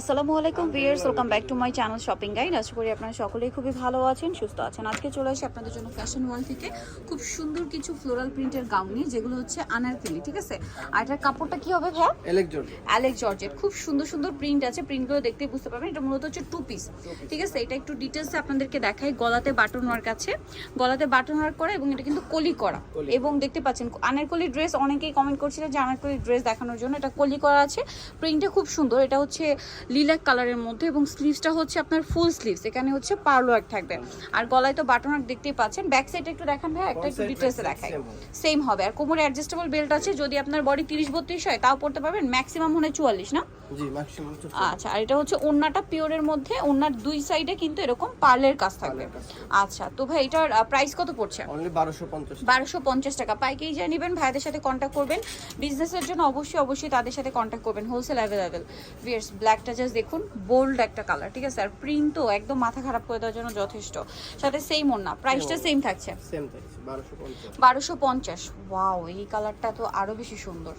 আসসালামু আলাইকুম viewers welcome back to my channel shopping guide. আশা করি আপনারা সকলেই খুবই ভালো আছেন সুস্থ আছেন। আজকে চলে আসি আপনাদের জন্য ফ্যাশন ওয়াল থেকে খুব সুন্দর কিছু ফ্লোরাল প্রিন্টের গাউন নিয়ে যেগুলো হচ্ছে আনারকলি ঠিক আছে? আর এটার কাপড়টা কি হবে এলেকজন অ্যালেক্স জর্জেট খুব সুন্দর সুন্দর প্রিন্ট আছে প্রিন্টগুলো দেখতে বুঝতে পারবেন। এটা মূলত হচ্ছে টু পিস ঠিক আছে? এটা একটু ডিটেলসে আপনাদেরকে দেখাই গলাতে বাটন ওয়ার্ক আছে। গলাতে বাটন ওয়ার্ক করা এবং এটা কিন্তু কলি করা। এবং দেখতে পাচ্ছেন আনারকলি ড্রেস অনেকেই কমেন্ট করছিলেন যে আনারকলি ড্রেস দেখানোর জন্য এটা কলি করা আছে। প্রিন্টটা খুব সুন্দর এটা হচ্ছে লিলাক কালারের মধ্যে এবং স্লিভসটা হচ্ছে আপনার ফুল স্লিভস এখানে হচ্ছে পার্ল ওয়ার্ক থাকবে। আর গলায় তো বাটন ওয়ার্ক দেখতেই পাচ্ছেন। ব্যাক সাইডে একটু দেখান ভাই একটা একটু ডিটেলসে দেখাই। সেম হবে। আর কোমরে অ্যাডজাস্টেবল বেল্ট আছে যদি আপনার বডি তিরিশ বত্রিশ হয় তাও পড়তে পারবেন। ম্যাক্সিমাম মনে হয় চুয়াল্লিশ না? আচ্ছা আর এটা হচ্ছে ওন্নাটা পিওরের মধ্যে ওন্নার দুই সাইডে কিন্তু এরকম পার্লের কাজ থাকবে। আচ্ছা তো ভাই এটার প্রাইস কত পড়ছে? বারোশো পঞ্চাশ টাকা। পাইকারি যা নেবেন ভাইদের সাথে কন্ট্যাক্ট করবেন। বিজনেসের জন্য অবশ্যই অবশ্যই তাদের সাথে কন্ট্যাক্ট করবেন। হোলসেল অ্যাভেলেবেল ভিয়ার্স ব্ল্যাকটা জাস্ট দেখুন বোল্ড একটা কালার ঠিক আছে? আর প্রিন্ট তো একদম মাথা খারাপ করে দেওয়ার জন্য যথেষ্ট। সাথে সেম ওন্না প্রাইসটা সেম থাকছে? বারোশো পঞ্চাশ। ওয়াও এই কালারটা তো আরও বেশি সুন্দর।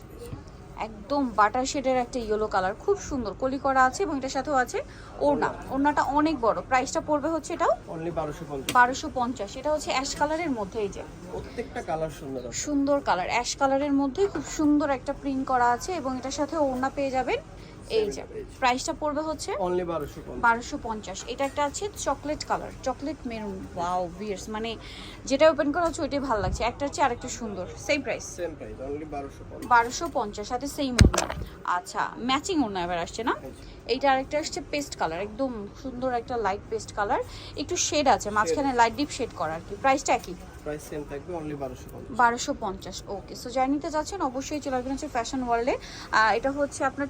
একদম বাটার শেডের একটা ইয়েলো কালার খুব সুন্দর। কলি করা আছে এবং এটার সাথেও আছে ওড়না। ওড়নাটা অনেক বড়। প্রাইসটা পড়বে হচ্ছে এটাও বারোশো পঞ্চাশ। এটা হচ্ছে অ্যাশ কালারের মধ্যে এই যে। প্রত্যেকটা কালার সুন্দর সুন্দর কালার অ্যাশ কালারের মধ্যে খুব সুন্দর একটা প্রিন্ট করা আছে এবং এটার সাথে ওড়না পেয়ে যাবেন। এই যে প্রাইসটা পড়বে হচ্ছে অনলি বারোশো পঞ্চাশ। বারোশো পঞ্চাশ। এটা একটা আছে chocolate colour chocolate maroon wow viewers মানে যেটা ওপেন করা হচ্ছে ওইটাই ভালো লাগছে। একটা হচ্ছে আরেকটা সুন্দর। Same price same price only বারোশো পঞ্চাশ। বারোশো পঞ্চাশ সাথে সেম ওড়না আচ্ছা ম্যাচিং ওড়না এবার আসছে না? এইটা আরেকটা আসছে পেস্ট কালার একদম সুন্দর একটা লাইট পেস্ট কালার একটু শেড আছে মাঝখানে লাইট ডিপ শেড করা আর কি। প্রাইসটা একই। ওকে সো নিতে যাচ্ছেন, অবশ্যই হচ্ছে ফ্যাশন ওয়ার্ল্ডে এটা হচ্ছে আপনার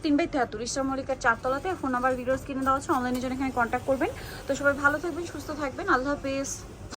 চারতলাতে। ফোন নাম্বার কিনে দেওয়া আছে অনলাইনে জন্য এখানে কন্ট্যাক্ট করবেন। তো সবাই ভালো থাকবেন, সুস্থ থাকবেন। আল্লাহ হাফেজ।